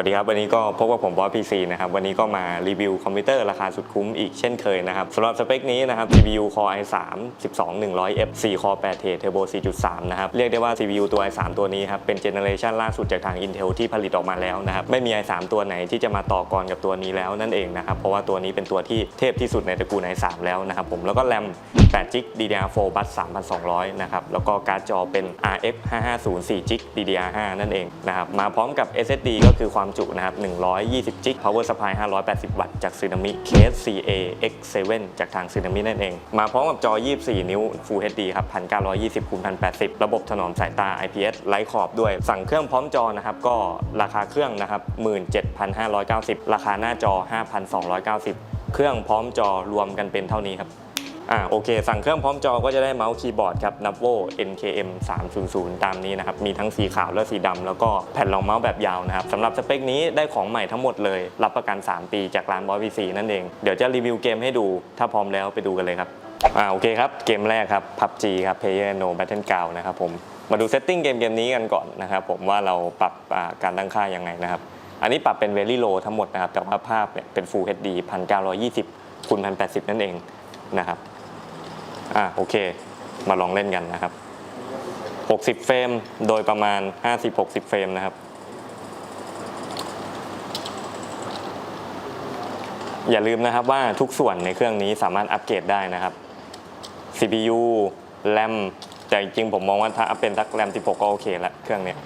วัสดีครับ วันนี้ก็พบกับผมบอสพีซีนะครับ วันนี้ก็มารีวิวคอมพิวเตอร์ราคาสุดคุ้มอีกเช่นเคยนะครับสำหรับสเปคนี้นะครับ CPU Core i3 12100F 4 Core 8 t h Turbo 4.3 นะครับ เรียกได้ว่า CPU ตัว i3 ตัวนี้ครับ เป็นเจเนอเรชันล่าสุดจากทาง Intel ที่ผลิตออกมาแล้วนะครับ ไม่มี i3 ตัวไหนที่จะมาต่อกรกับตัวนี้แล้วนั่นเองนะครับ เพราะว่าตัวนี้เป็นตัวที่เทพที่สุดในตระกูล i3 แล้วนะครับผม แล้วก็แรม8 g b DDR4 บัส3,200 นะครับ แล้วก็การ์ดจอเป็น RX 550 4 g b DDR5 นั่นเองนะครับ มาพร้อมกับ SSD ก็คือความความจุนะครับ 120 g b Power Supply 580 วัตต์ จาก Tsunami Case CA X7 จากทาง Tsunami นั่นเอง มาพร้อมกับจอ 24 นิ้ว Full HD ครับ 1920คูณ1080 ระบบถนอมสายตา IPS ไร้ขอบด้วย สั่งเครื่องพร้อมจอนะครับ ก็ราคาเครื่องนะครับ 17,590 ราคาหน้าจอ 5,290 เครื่องพร้อมจอรวมกันเป็นเท่านี้ครับ อ่าโอเค สั่งเครื่องพร้อมจอก็จะได้เมาส์คีย์บอร์ดครับ Navo NKM 300 ตามนี้นะครับ มีทั้งสีขาวและสีดำแล้วก็แผ่นรองเมาส์แบบยาวนะครับสำหรับสเปคนี้ได้ของใหม่ทั้งหมดเลย รับประกัน 3 ปีจากร้านบอยพีซีนั่นเอง เดี๋ยวจะรีวิวเกมให้ดู ถ้าพร้อมแล้วไปดูกันเลยครับอ่าโอเคครับเกมแรกครับ PUBG ครับ Player No Battleground นะครับผมมาดูเซตติ้งเกมเกมนี้กันก่อนนะครับผมว่าเราปรับการตั้งค่ายังไงนะครับอันนี้ปรับเป็น Very Low ทั้งหมดนะครับแต่ว่าภาพเนี่ยเป็น Full HD 1920คูณ1080 นั่นเองนะครับ อะโอเค มาลองเล่นกันนะครับ 60 เฟรมโดยประมาณ 50-60 เฟรมนะครับ อย่าลืมนะครับว่าทุกส่วนในเครื่องนี้สามารถอัปเกรดได้นะครับ CPU RAM แต่จริงผมมองว่าถ้าอัพเป็นสัก RAM 16 ก็โอเคละเครื่องเนี้ย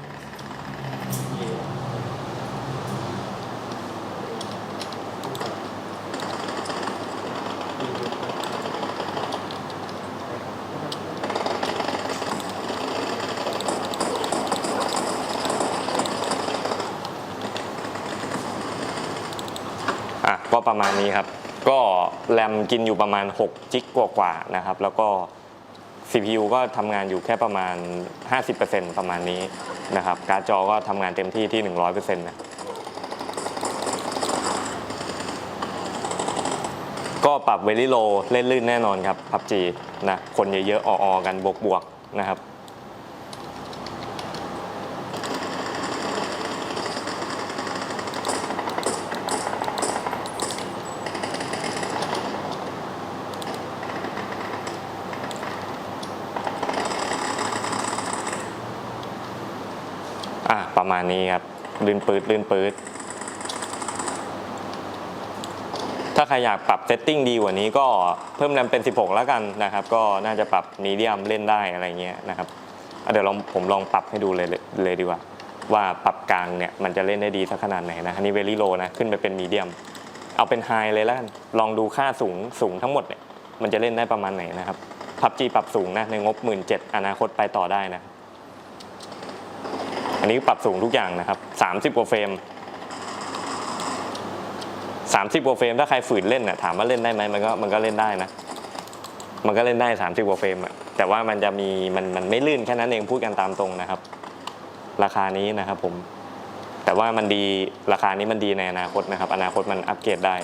ประมาณนี้ครับ ก็แรมกินอยู่ประมาณ6จิกกว่าๆนะครับ แล้วก็ CPU ก็ทำงานอยู่แค่ประมาณ 50%ประมาณนี้นะครับ การ์ดจอก็ทำงานเต็มที่ที่ 100%นะก็ปรับเวลิโลเล่นลื่นแน่นอนครับ PUBG นะคนเยอะๆออๆกันบวกๆนะครับ ประมาณนี้ครับลื่นปืดลื่นปืดถ้าใครอยากปรับเซตติ้งดีกว่านี้ก็เพิ่มแรมเป็น 16 แล้วกันนะครับ ก็น่าจะปรับมีเดียมเล่นได้อะไรเงี้ยนะครับเดี๋ยวลองผมลองปรับให้ดูเลยเลยดีกว่า ว่าปรับกลางเนี่ยมันจะเล่นได้ดีสักขนาดไหนนะอันนี้เวลี่โลนะขึ้นไปเป็นมีเดียมเอาเป็นไฮเลยแล้วกันลองดูค่าสูงสูงทั้งหมดเนี่ยมันจะเล่นได้ประมาณไหนนะครับพับจีปรับสูงนะในงบ 1 7 อนาคตไปต่อได้นะ อันนี้ปรับสูงทุกอย่างนะครับ 30 กว่าเฟรม 30 กว่าเฟรม ถ้าใครฝืนเล่นน่ะถามว่าเล่นได้ไหมมันก็มันก็เล่นได้นะ มันก็เล่นได้ 30 กว่าเฟรมอะแต่ว่ามันจะมีมันมันไม่ลื่นแค่นั้นเองพูดกันตามตรงนะครับ ราคานี้นะครับผม แต่ว่ามันดีราคานี้มันดีในอนาคตนะครับ อนาคตมันอัปเกรดได้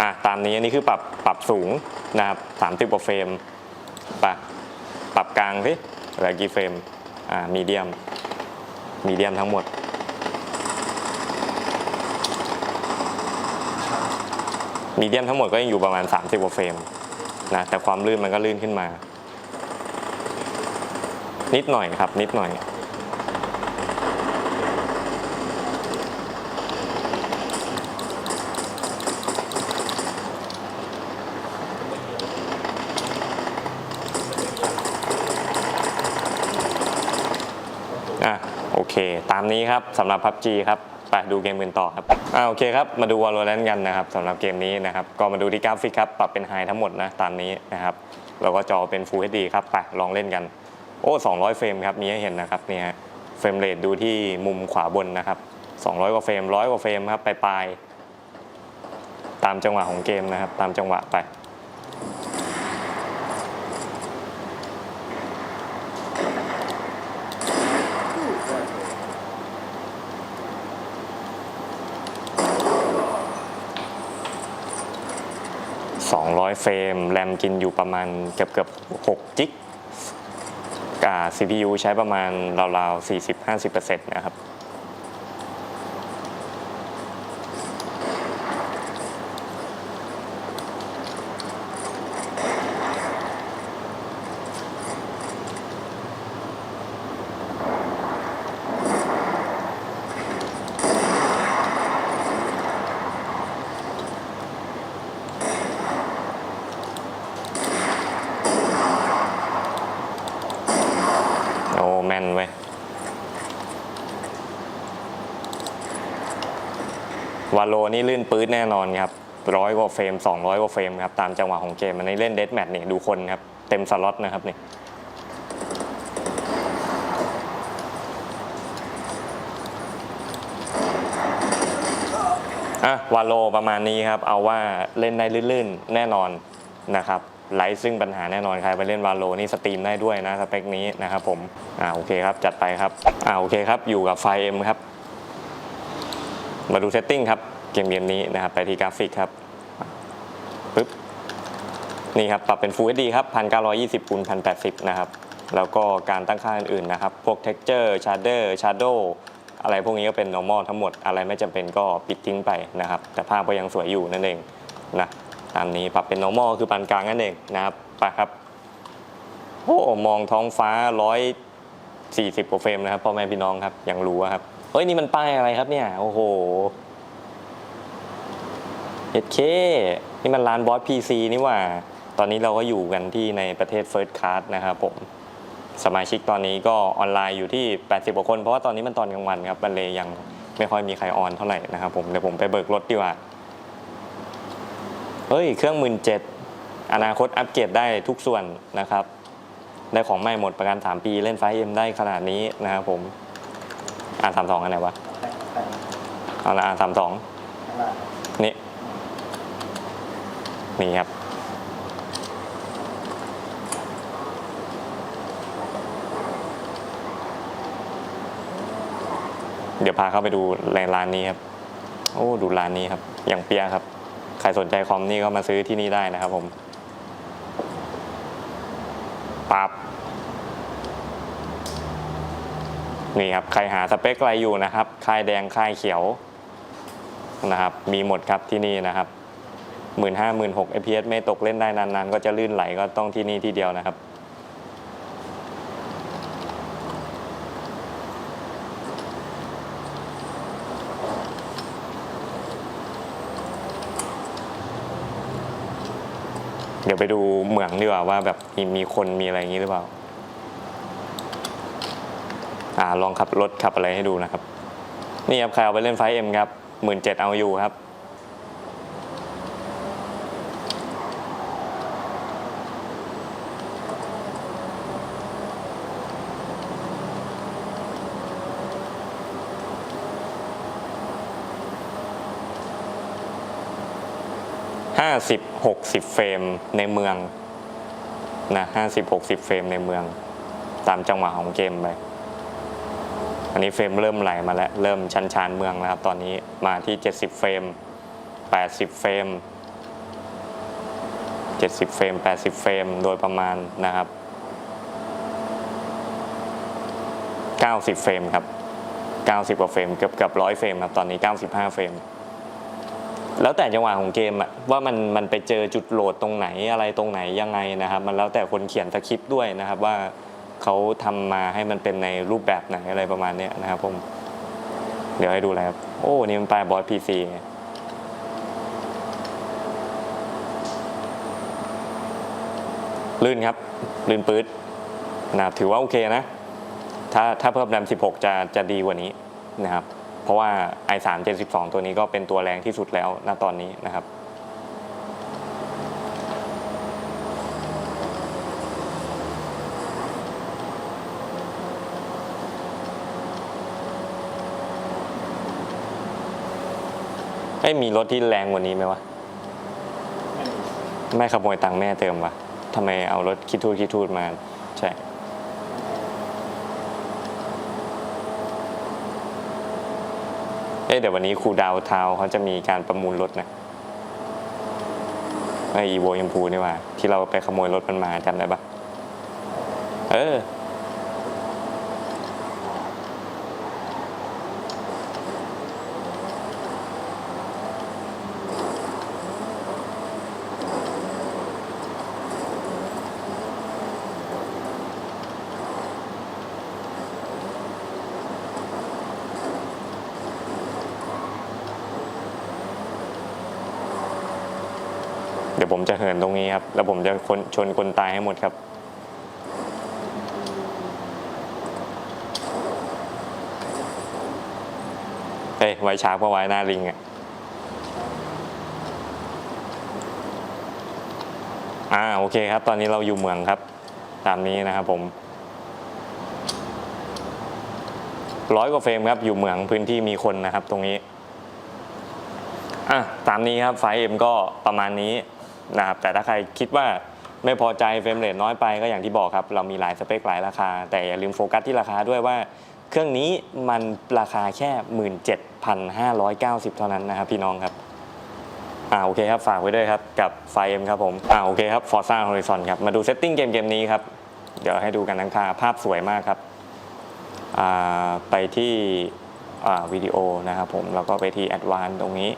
อะตามนี้อันนี้คือปรับปรับสูงนะครับ30กว่าเฟรมปรับปรับกลางสิเหลือกี่เฟรมอ่ามีเดียมมีเดียมทั้งหมด มีเดียมทั้งหมดก็ยังอยู่ประมาณ 30กว่าเฟรมนะแต่ความลื่นมันก็ลื่นขึ้นมา นิดหน่อยครับ นิดหน่อย เค ตามนี้ครับสำหรับ PUBG ครับไปดูเกมอื่นต่อครับอ่าโอเคครับมาดู Valorant กันนะครับสำหรับเกมนี้นะครับก็มาดูที่กราฟิกครับปรับเป็นไฮทั้งหมดนะตามนี้นะครับแล้วก็จอเป็น Full HD ครับไปลองเล่นกันโอ้ 200 เฟรมครับมีให้เห็นนะครับนี่ฮะเฟรมเรทดูที่มุมขวาบนนะครับ 200 กว่าเฟรม 100 กว่าเฟรมครับไปปลายๆตามจังหวะของเกมนะครับ ตามจังหวะไป 100 เฟรม แรมกินอยู่ประมาณเกือบเกือบ6จิกอ่า CPU ใช้ประมาณราวๆ40-50%นะครับ วาโลนี่ลื่นปื๊ดแน่นอนครับร้อยกว่าเฟรม 200 กว่าเฟรมครับตามจังหวะของเกมมันในเล่นเดสแมทนี่ดูคนครับเต็มสล็อตนะครับนี่อะวาโลประมาณนี้ครับ เอาว่าเล่นได้ลื่นๆ แน่นอนนะครับไร้ซึ่งปัญหาแน่นอนใครไปเล่นวาโลนี่สตรีมได้ด้วยนะสเปคนี้นะครับผมอ่าโอเคครับจัดไปครับอ่าโอเคครับอยู่กับไฟเอ็มครับ มาดูเซตติ้งครับเกมเกมนี้นะครับไปที่กราฟิกครับปึ๊บนี่ครับปรับเป็น Full HD ครับ 1920คูณ1080 นะครับ แล้วก็การตั้งค่าอื่นๆนะครับ พวก Texture Shader Shadow อะไรพวกนี้ก็เป็น normal ทั้งหมดอะไรไม่จำเป็นก็ปิดทิ้งไปนะครับ แต่ภาพก็ยังสวยอยู่นั่นเองนะตามนี้ปรับเป็น normal คือปานกลางนั่นเองนะครับไปครับโอ้มองท้องฟ้า 140กว่าเฟรมนะครับพ่อแม่พี่น้องครับยังรู้ครับ ฮ้ยนี่มันป้ายอะไรครับเนี่ย โอ้โหเอเคนี่มันร้านบอสพีซีนี่ว่า ตอนนี้เราก็อยู่กันที่ในประเทศเฟิร์สค a า s นะครับผม สมาชิกตอนนี้ก็ออนไลน์อยู่ที่ 80กว่าคน เพราะว่าตอนนี้มันตอนกลางวันครับมันเลยยังไม่ค่อยมีใครออนเท่าไหร่นะครับผม เดี๋ยวผมไปเบิกรถดีกว่า เฮ้ย เครื่องหมื่นเจ็ดอนาคตอัปเกรดได้ทุกส่วนนะครับ ได้ของใหม่หมดประกัน 3 ปีเล่นไฟเอ็มได้ขนาดนี้นะครับผม อ่านสามสองอันไหนวะเอาละอ่านสามสองนี่นี่ครับ เดี๋ยวพาเข้าไปดูในร้านนี้ครับ โอ้ดูร้านนี้ครับ อย่างเปียครับ ใครสนใจคอมนี่ก็มาซื้อที่นี่ได้นะครับผมปับ นี่ครับ ใครหาสเปคอะไรอยู่นะครับค่ายแดงค่ายเขียวนะครับ มีหมดครับที่นี่นะครับหมื่นห้าหมื่นหก fps ไม่ตกเล่นได้นานๆ ก็จะลื่นไหลก็ต้องที่นี่ที่เดียวนะครับเดี๋ยวไปดูเหมืองดีกว่าว่าแบบมีมีคนมีอะไรอย่างนี้หรือเปล่า อ่าลองขับรถขับอะไรให้ดูนะครับ นี่ครับใครเอาไปเล่นไฟเอ็มครับหมื่นเจ็ดเอาอยู่ครับห้าสิบหกสิบเฟรมในเมืองนะห้าสิบหกสิบเฟรมในเมือง ตามจังหวะของเกมไป อันนี้เฟรมเริ่มไหลมาแล้ว เริ่มชันชานเมืองแล้วครับ ตอนนี้มาที่ 70 เฟรม 80 เฟรม 70 เฟรม 80 เฟรม โดยประมาณนะครับ 90 เฟรมครับ 90 กว่าเฟรม เกือบเกือบร้อยเฟรมครับ ตอนนี้ 95 เฟรม แล้วแต่จังหวะของเกมอะว่ามันมันไปเจอจุดโหลดตรงไหนอะไรตรงไหนยังไงนะครับ มันแล้วแต่คนเขียนสคริปต์ด้วยนะครับว่า เขาทำมาให้มันเป็นในรูปแบบไหนอะไรประมาณเนี้ยนะครับผม เดี๋ยวให้ดูแล้วครับ โอ้ นี่มันปลายบอสพีซีลื่นครับ ลื่นปื๊ดนะถือว่าโอเคนะ ถ้าถ้าเพิ่มแรม 16 จะจะดีกว่านี้นะครับ เพราะว่า i3 72 ตัวนี้ก็เป็นตัวแรงที่สุดแล้วณตอนนี้นะครับ อ้ยมีรถที่แรงกว่านี้ไหมวะไม่ขโมยตังค์แม่เติมวะทำไมเอารถคิดทูดคิดทูดมา ใช่ เอ๊ะเดี๋ยววันนี้ครูดาวทาวเขาจะมีการประมูลรถนะไออีโวยมพูนี่ว่า ที่เราไปขโมยรถมันมาจำได้ปะเออ ดี๋ยวผมจะเหินตรงนี้ครับ แล้วผมจะคนชนคนตายให้หมดครับ เฮ้ย ไว้ช้าเพราะไว้หน้าลิงอะอ่าโอเคครับ ตอนนี้เราอยู่เมืองครับ ตามนี้นะครับผมร้อยกว่าเฟรมครับ อยู่เมืองพื้นที่มีคนนะครับ ตรงนี้อะตามนี้ครับไฟเอ็มก็ประมาณนี้ นะครับแต่ถ้าใครคิดว่าไม่พอใจเฟรมเรทน้อยไปก็อย่างที่บอกครับ เรามีหลายสเปคหลายราคา แต่อย่าลืมโฟกัสที่ราคาด้วยว่า เครื่องนี้มันราคาแค่ 17,590 เท่านั้นนะครับพี่น้องครับอ่าโอเคครับ ฝากไว้ด้วยครับ กับไฟเอ็มครับผมอ่าโอเคครับ Forza Horizon ครับ มาดูเซตติ้งเกมเกมนี้ครับ เดี๋ยวให้ดูกันทั้งค่าภาพสวยมากครับอ่าไปที่อ่าวิดีโอนะครับผมแล้วก็ไปที่ Advanced ตรงนี้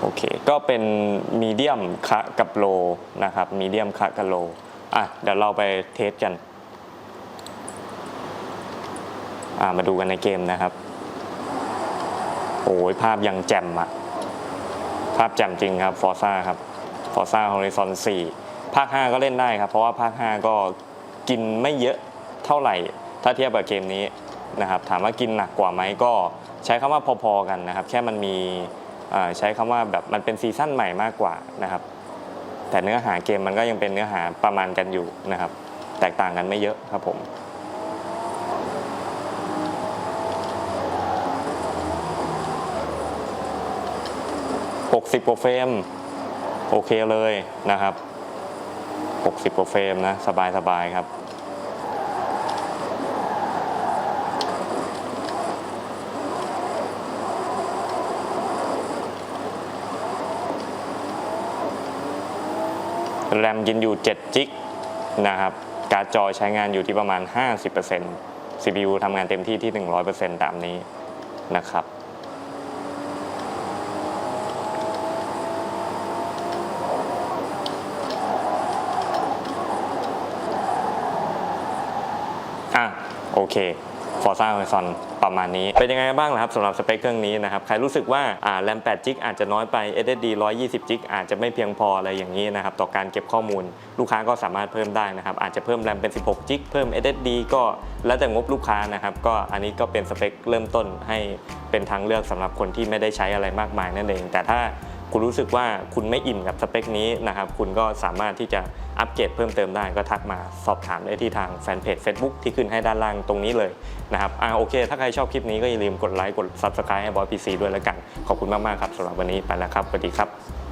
โอเค ก็เป็นมีเดียมคะกับโลนะครับมีเดียมคะกับโลอะเดี๋ยวเราไปเทสกันอ่ามาดูกันในเกมนะครับ โอ้ยภาพยังแจ่มอะภาพแจ่มจริงครับ Forza ครับ Forza Horizon 4ภาค 5 ก็เล่นได้ครับ เพราะว่าภาค 5 ก็กินไม่เยอะเท่าไหร่ ถ้าเทียบกับเกมนี้นะครับ ถามว่ากินหนักกว่าไหมก็ใช้คำว่าพอๆกันนะครับ แค่มันมี ใช้คำว่าแบบมันเป็นซีซั่นใหม่มากกว่านะครับ แต่เนื้อหาเกมมันก็ยังเป็นเนื้อหาประมาณกันอยู่นะครับ แตกต่างกันไม่เยอะครับผม60กว่าเฟรมโอเคเลยนะครับ60กว่าเฟรมนะสบายสบายๆครับ แรมกินอยู่7จิกนะครับ การ์ดจอยใช้งานอยู่ที่ประมาณ 50% CPU ทำงานเต็มที่ที่ 100%ตามนี้นะครับอะโอเค Forza Horizon ประมาณนี้ เป็นยังไงบ้างล่ะครับสำหรับสเปคเครื่องนี้นะครับ ใครรู้สึกว่าอ่าแรม8จิกอาจจะน้อยไป SSD 120จิกอาจจะไม่เพียงพออะไรอย่างนี้นะครับ ต่อการเก็บข้อมูล ลูกค้าก็สามารถเพิ่มได้นะครับ อาจจะเพิ่มแรมเป็น 16จิกเพิ่ม SSD ก็แล้วแต่งบลูกค้านะครับ ก็อันนี้ก็เป็นสเปคเริ่มต้นให้เป็นทางเลือกสำหรับคนที่ไม่ได้ใช้อะไรมากมายนั่นเอง แต่ถ้า คุณรู้สึกว่าคุณไม่อิ่มกับสเปคนี้นะครับ คุณก็สามารถที่จะอัปเกรดเพิ่มเติมได้ก็ทักมาสอบถามได้ที่ทางแฟนเพจ Facebook ที่ขึ้นให้ด้านล่างตรงนี้เลยนะครับอ่าโอเค ถ้าใครชอบคลิปนี้ก็อย่าลืมกดไลค์กด Subscribe ให้บอยพีซีด้วยแล้วกัน ขอบคุณมาก ๆ ครับสำหรับวันนี้ไปแล้วครับสวัสดีครับ